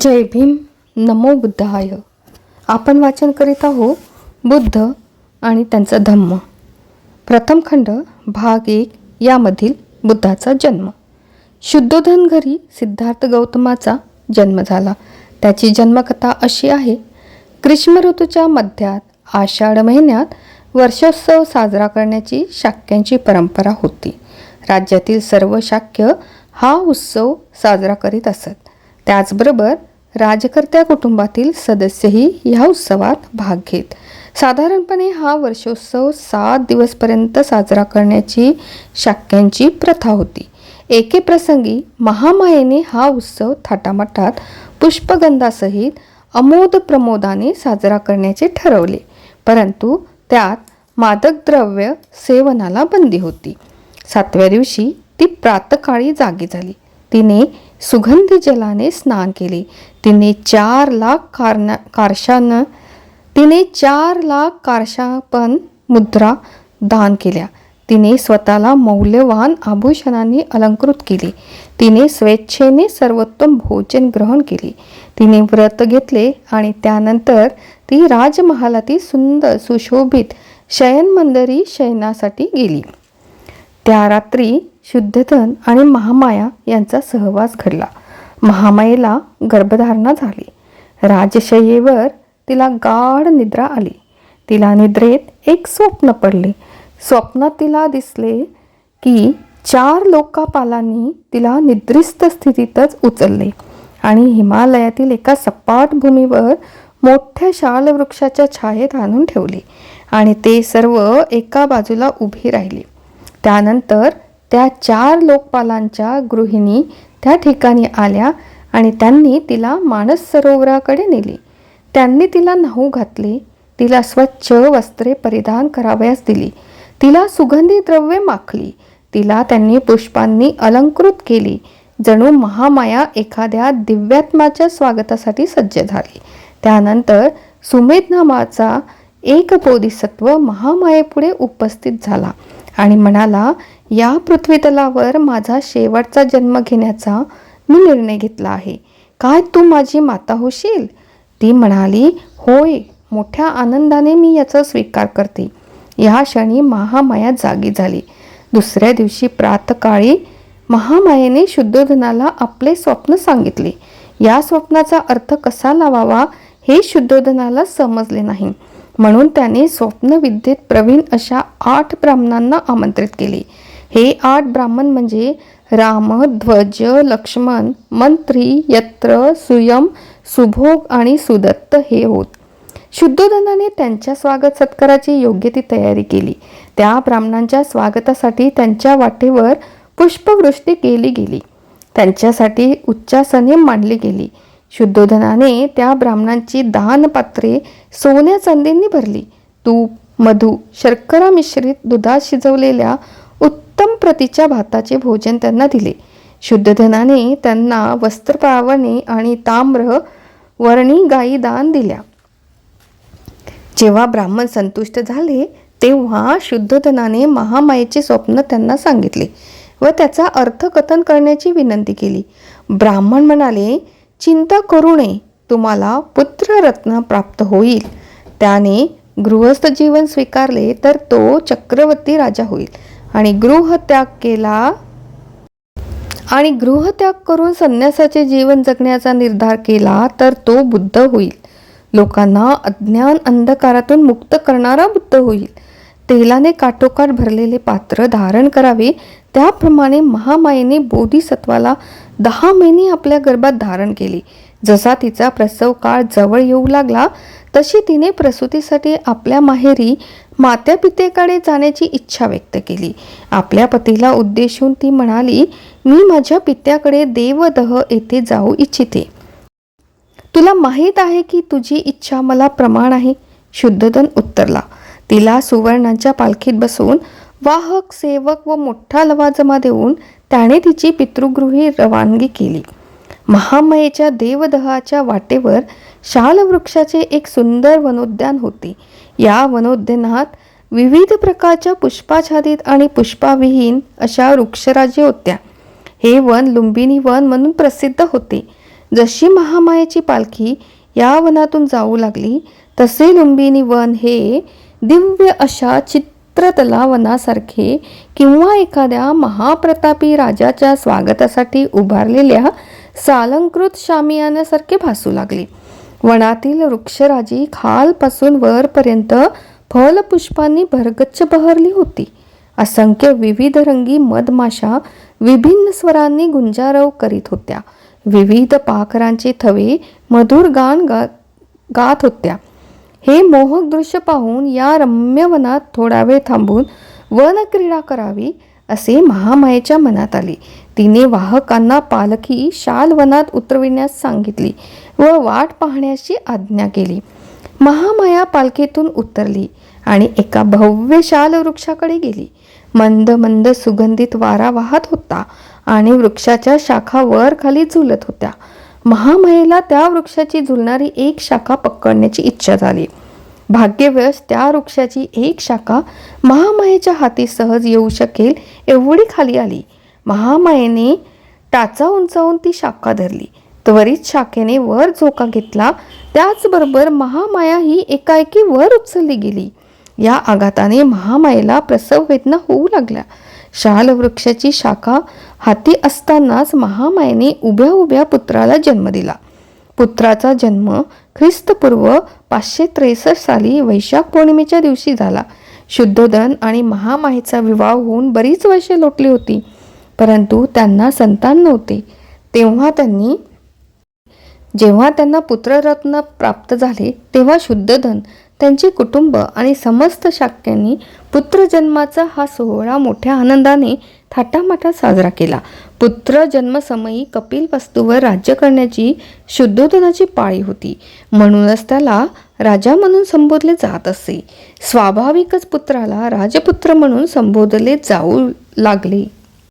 जय भीम नमो बुद्धाय. आपण वाचन करीत आहो बुद्ध आणि त्यांचा धम्म. प्रथम खंड भाग एक यामधील बुद्धाचा जन्म. शुद्धोधन घरी सिद्धार्थ गौतमाचा जन्म झाला. त्याची जन्मकथा अशी आहे ग्रीष्म ऋतूच्या मध्यात आषाढ महिन्यात वर्षोत्सव साजरा करण्याची शाक्यांची परंपरा होती. राज्यातील सर्व शाक्य हा उत्सव साजरा करीत असत. त्याचबरोबर राजकर्त्या कुटुंबातील सदस्यही ह्या उत्सवात भाग घेत. साधारणपणे हा वर्षोत्सव सात दिवसपर्यंत साजरा करण्याची शाक्यांची प्रथा होती. एके प्रसंगी महामायेने हा उत्सव थाटामाटात पुष्पगंधासहित अमोद प्रमोदाने साजरा करण्याचे ठरवले. परंतु त्यात मादक द्रव्य सेवनाला बंदी होती. सातव्या दिवशी ती प्रातकाळी जागी झाली. तिने सुगंध जलाने स्नान केले. तिने चार लाख कारना कारशानं तिने चार लाख कारशापन मुद्रा दान केल्या. तिने स्वतःला मौल्यवान आभूषणाने अलंकृत केले. तिने स्वेच्छेने सर्वोत्तम भोजन ग्रहण केले. तिने व्रत घेतले आणि त्यानंतर ती राजमहालातील सुंदर सुशोभित शयनमंदरी शयनासाठी गेली. त्या रात्री शुद्धधन आणि महामाया यांचा सहवास घडला. महामायेला गर्भधारणा झाली. राजशयेवर तिला गाढ निद्रा आली. तिला निद्रेत एक स्वप्न पडले. स्वप्नात तिला दिसले की चार लोकापालांनी तिला निद्रिस्त स्थितीतच उचलले आणि हिमालयातील एका सपाट भूमीवर मोठ्या शाल वृक्षाच्या छायेत आणून ठेवले आणि ते सर्व एका बाजूला उभी राहिले. त्यानंतर त्या चार लोकपालांच्या गृहिणी त्या ठिकाणी आल्या आणि त्यांनी तिला मानस सरोवराकडे नेली. त्यांनी तिला न्हाऊ घातले तिला स्वच्छ वस्त्रे परिधान करावयास दिली तिला सुगंधी द्रव्ये माखली तिला त्यांनी पुष्पांनी अलंकृत केली जणू महामाया एखाद्या दिव्यात्माच्या स्वागतासाठी सज्ज झाली. त्यानंतर सुमेध नामाचा एक बोधिसत्व महामायेपुढे उपस्थित झाला. आणि म्हणाला या पृथ्वीतलावर माझा शेवटचा जन्म घेण्याचा मी निर्णय घेतला आहे. काय तू माझी माता होशील? ती म्हणाली होय मोठ्या आनंदाने मी याचा स्वीकार करते. या क्षणी महामाया जागी झाली. दुसऱ्या दिवशी प्रातकाळी महामायेने शुद्धोधनाला आपले स्वप्न सांगितले. या स्वप्नाचा अर्थ कसा लावावा हे शुद्धोधनाला समजले नाही. म्हणून त्याने स्वप्नविद्येत प्रवीण अशा आठ ब्राह्मणांना आमंत्रित केले. हे आठ ब्राह्मण म्हणजे राम ध्वज लक्ष्मण मंत्री यत्र सुयम सुभोग आणि सुदत्त हे होत. शुद्धोधनाने त्यांच्या स्वागत सत्काराची योग्य ती तयारी केली. त्या ब्राह्मणांच्या स्वागतासाठी त्यांच्या वाटेवर पुष्पवृष्टी केली गेली. त्यांच्यासाठी उच्चासने मांडली गेली. शुद्धोधनाने त्या ब्राह्मणांची दानपात्रे सोन्या चांदींनी भरली. तूप मधु शर्करा मिश्रित दुधात शिजवलेल्या उत्तम प्रतीच्या भाताचे भोजन त्यांना दिले. शुद्धधनाने त्यांना वस्त्रपावणे आणि ताम्र वर्णी गायी दान दिल्या. जेव्हा ब्राह्मण संतुष्ट झाले तेव्हा शुद्धधनाने महामायेचे स्वप्न त्यांना सांगितले व त्याचा अर्थकथन करण्याची विनंती केली. ब्राह्मण म्हणाले चिंता करू नये. तुम्हाला पुत्ररत्न प्राप्त होईल. त्याने गृहस्थ जीवन स्वीकारले तर तो चक्रवर्ती राजा होईल. आणि गृहत्याग केला आणि गृहत्याग करून संन्यासाचे जीवन जगण्याचा निर्धार केला तर तो बुद्ध होईल. लोकांना अज्ञान अंधकारातून मुक्त करणारा बुद्ध होईल. तेलाने काठोकाठ भरलेले पात्र धारण करावे. त्याप्रमाणे महामायेने बोधिसत्वाला दहा महिने आपल्या गर्भात धारण केले. जसा तिचा प्रसव काळ जवळ येऊ लागला तशी तिने प्रसूतीसाठी आपल्या माहेरी मात्या पितेकडे जाण्याची इच्छा व्यक्त केली. आपल्या पतीला उद्देशून ती म्हणाली मी माझ्या पित्याकडे देवदह येथे जाऊ इच्छिते. तुला माहीत आहे की तुझी इच्छा मला प्रमाण आहे. शुद्धधन उत्तरला. तिला सुवर्णाच्या पालखीत बसवून वाहक सेवक व मोठा लवाजमा देऊन त्याने तिची पितृगृही रवानगी केली. महामयेच्या देवदहाच्या वाटेवर शालवृक्षाचे एक सुंदर वनोद्यान होते. या वनोद्यानात विविध प्रकारच्या पुष्पाच्छादित आणि पुष्पाविहीन अशा वृक्षराजे होत्या. हे वन लुंबिनी वन म्हणून प्रसिद्ध होते. जशी महामायेची पालखी या वनातून जाऊ लागली तसे लुंबिनी वन हे दिव्य अशा चित्रतलावनासारखे किंवा एखाद्या महाप्रतापी राजाच्या स्वागतासाठी उभारलेल्या सालंकृत शामियानासारखे भासू लागले. वनातील वृक्षराजी खालपासून वरपर्यंत फलपुष्पांनी भरगच्च बहरली होती. असंख्य विविध रंगी मधमाशा विभिन्न स्वरांनी गुंजारव करीत होत्या. विविध पाखरांचे थवे मधुर गान गा गात होत्या. हे मोहक दृश्य पाहून या रम्य वनात थोडा वेळ थांबून वनक्रीडा करावी असे महामायेच्या मनात आले. तिने वाहकांना पालखी शाल वनात उतरविण्यास सांगितली व वाट पाहण्याची आज्ञा केली. महामाया पालखीतून उतरली आणि एका भव्य शाल वृक्षाकडे गेली. मंद मंद सुगंधित वारा वाहत होता आणि वृक्षाच्या शाखा वर खाली झुलत होत्या. महामहेला त्या वृक्षाची झुलणारी एक शाखा पकडण्याची इच्छा झाली. भाग्यवश त्या वृक्षाची एक शाखा महामायेच्या हाती सहज येऊ शकेल एवढी खाली आली. महामायेने टाचा उंचावून ती शाखा धरली. त्वरित शाखेने वर झोका घेतला. त्याचबरोबर महामाया ही एकाएकी वर उचलली गेली. या आघाताने महामायेला प्रसव वेदना होऊ लागल्या. शाल वृक्षाची शाखा हाती असतानाच महामायेने उभ्या उभ्या पुत्राला जन्म दिला. पुत्राचा जन्म ख्रिस्तपूर्व पाचशे त्रेसष्ट साली वैशाख पौर्णिमेच्या दिवशी झाला. शुद्धोधन आणि महामायेचा विवाह होऊन बरीच वर्षे लोटली होती परंतु त्यांना संतान नव्हते. तेव्हा त्यांनी जेव्हा त्यांना पुत्ररत्न प्राप्त झाले तेव्हा शुद्धधन त्यांचे कुटुंब आणि समस्त शाक्यांनी पुत्रजन्माचा हा सोहळा मोठ्या आनंदाने थाटामाटात साजरा केला. पुत्र जन्मसमयी कपिल वस्तूवर राज्य करण्याची शुद्धोधनाची पाळी होती. म्हणूनच त्याला राजा म्हणून संबोधले जात असे. स्वाभाविकच पुत्राला राजपुत्र म्हणून संबोधले जाऊ लागले.